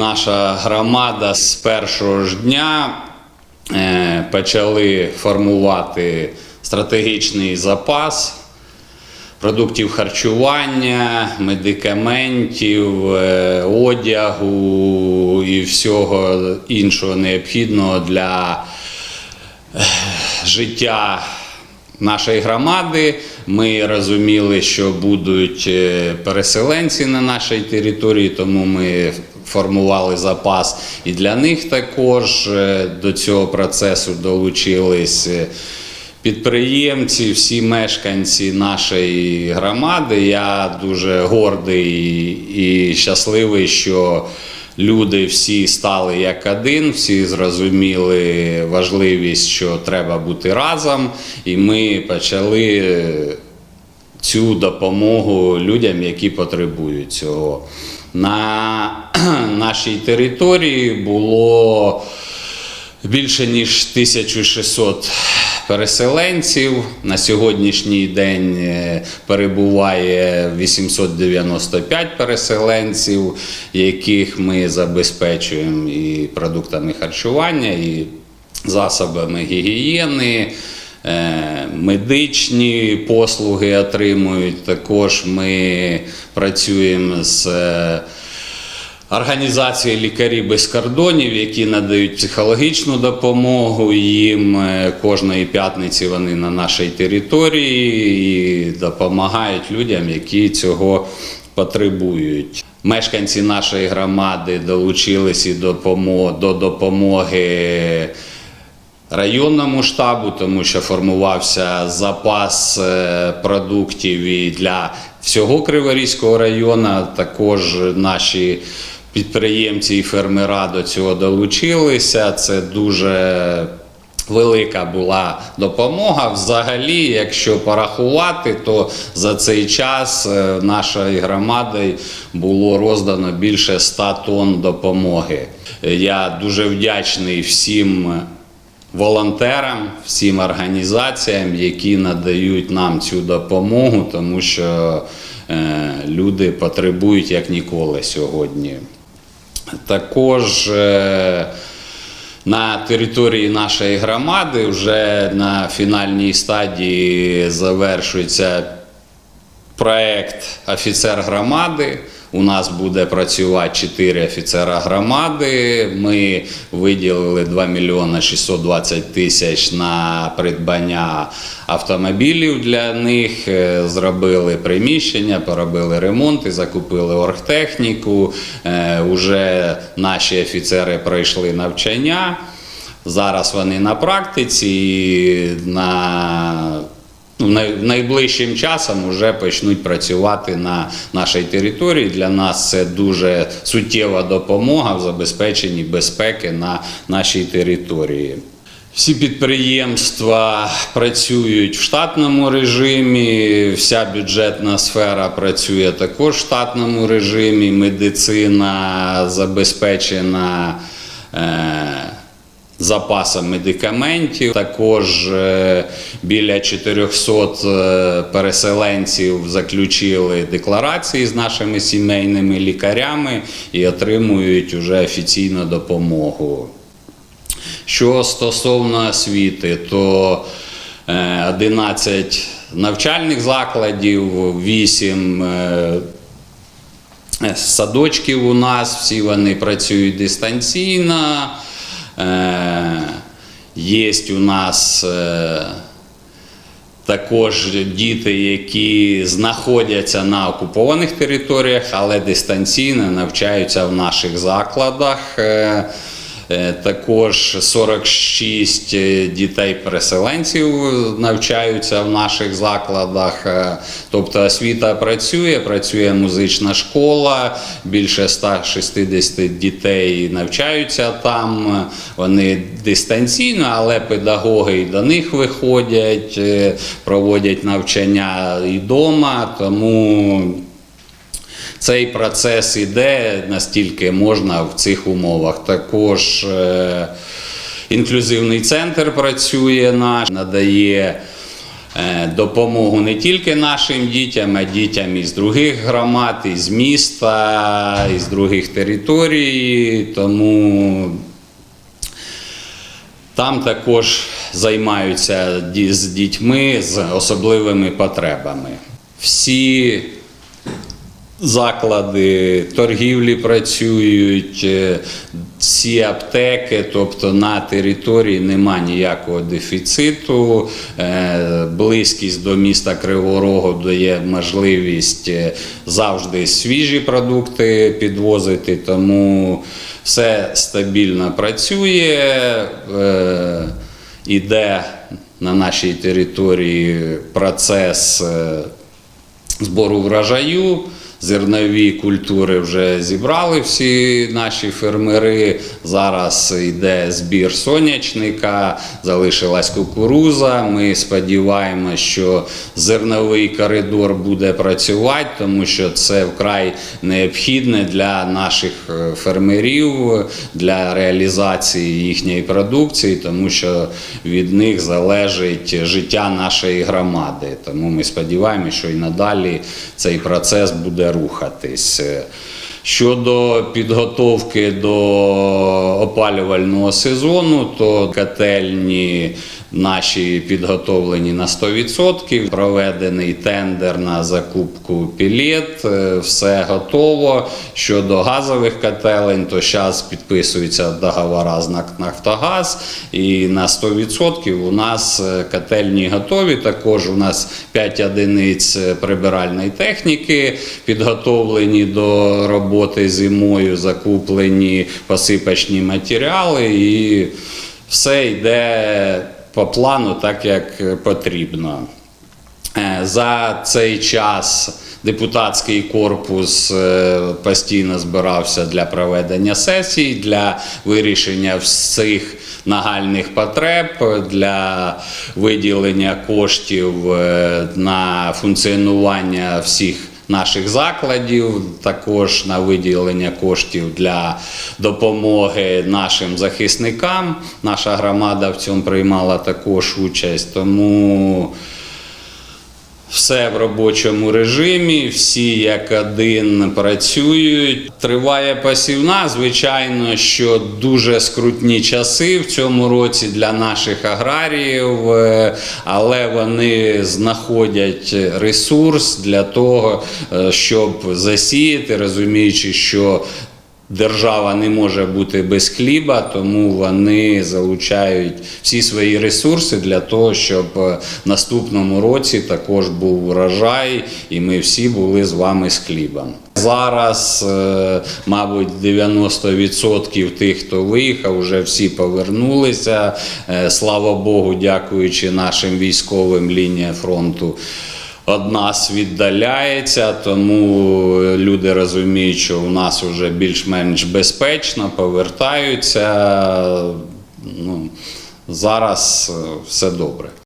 наша громада з першого ж дня е, почали формувати стратегічний запас продуктів харчування, медикаментів, е, одягу і всього іншого необхідного для е, життя нашої громади. Ми розуміли, що будуть переселенці на нашій території, тому ми формували запас і для них також. Е, До цього процесу долучились. е, Підприємці, всі мешканці нашої громади. Я дуже гордий і щасливий, що люди всі стали як один, всі зрозуміли важливість, що треба бути разом, і ми почали цю допомогу людям, які потребують цього. На нашій території було більше ніж 1600 переселенців. На сьогоднішній день е, перебуває 895 переселенців, яких ми забезпечуємо і продуктами харчування, і засобами гігієни. Е, Медичні послуги отримують. Також ми працюємо з е, Організації лікарі без кордонів, які надають психологічну допомогу їм е, кожної п'ятниці вони на нашій території і допомагають людям, які цього потребують. Мешканці нашої громади допомо- до допомоги районному штабу, тому що формувався запас е, продуктів і для всього Криворізького району. Також наші підприємці і фермера до цього долучилися. Це дуже велика була допомога. Взагалі, якщо порахувати, то за цей час е, нашою громадою було роздано більше 100 тонн допомоги. Я дуже вдячний всім волонтерам, всім організаціям, які надають нам цю допомогу, тому що е, люди потребують як ніколи сьогодні. Також е, на території нашої громади вже на фінальній стадії завершується проект офіцер громади. У нас буде працювати 4 офіцера громади. Ми виділили 2 мільйони 620 тисяч на придбання автомобілів для них. Е, Зробили приміщення, поробили ремонт і закупили оргтехніку. Е, Уже наші офіцери пройшли навчання. Зараз вони на практиці на найближчим часом вже почнуть працювати на нашій території. Для нас це дуже суттєва допомога в забезпеченні безпеки на нашій території. Всі підприємства працюють в штатному режимі, вся бюджетна сфера працює також в штатному режимі, медицина забезпечена. Е- запасом медикаментів. Також е, біля 400 е, переселенців заключили декларації з нашими сімейними лікарями і отримують уже офіційну допомогу. Що стосовно освіти, то е, 11 навчальних закладів, 8 е, садочків у нас, всі вони працюють дистанційно. Е, Є у нас е, також діти, які знаходяться на окупованих територіях, але дистанційно навчаються в наших закладах. Е, Е, Також 46 дітей-переселенців навчаються в наших закладах. Е, Тобто освіта працює, працює музична школа, більше 160 дітей навчаються там. Вони дистанційно, але педагоги і до них виходять, е, проводять навчання і вдома. Тому цей процес іде настільки можна в цих умовах. Також е, інклюзивний центр працює наш, надає е, допомогу не тільки нашим дітям, а дітям із других громад, із міста, із других територій. Тому там також займаються з дітьми з особливими потребами. Всі заклади торгівлі працюють, е, всі аптеки, тобто на території нема ніякого дефіциту. Е, Близькість до міста Кривого Рогу дає можливість е, завжди свіжі продукти підвозити, тому все стабільно працює. Іде на нашій території процес збору врожаю. Зернові культури вже зібрали всі наші фермери. Зараз йде збір сонячника, залишилась кукуруза. Ми сподіваємося, що зерновий коридор буде працювати, тому що це вкрай необхідне для наших е, фермерів для реалізації їхньої продукції, тому що від них залежить життя нашої громади. Тому ми сподіваємося, що і надалі цей процес буде рухатись. Щодо підготовки до опалювального сезону, то котельні наші підготовлені на 100%. Проведений тендер на закупку пілет, е, все готово. Щодо газових котелень, то зараз підписуються договори з Нафтогаз, і на 100% у нас е, котельні готові. Також у нас 5 одиниць прибиральної техніки підготовлені до роботи зимою, закуплені посипочні матеріали і все йде по плану так, як потрібно. Е, За цей час депутатський корпус е, постійно збирався для проведення сесій, для вирішення всіх нагальних потреб, для виділення коштів е, на функціонування всіх наших закладів, також на виділення коштів для допомоги нашим захисникам. Наша громада в цьому приймала також участь. Тому все в робочому режимі, всі як один працюють. Триває посівна. Звичайно, що дуже скрутні часи в цьому році для наших аграріїв, е, але вони знаходять ресурс для того, е, щоб засіяти, розуміючи, що Держава не може бути без хліба, тому вони залучають всі свої ресурси для того, щоб е, наступному році також був урожай, і ми всі були з вами з хлібом. Зараз, е, мабуть, 90% тих, хто виїхав, вже всі повернулися. Е, Слава Богу, дякуючи нашим військовим лінія фронту від нас віддаляється, тому люди розуміють, що у нас вже більш-менш безпечно, повертаються. Ну, зараз е, все добре.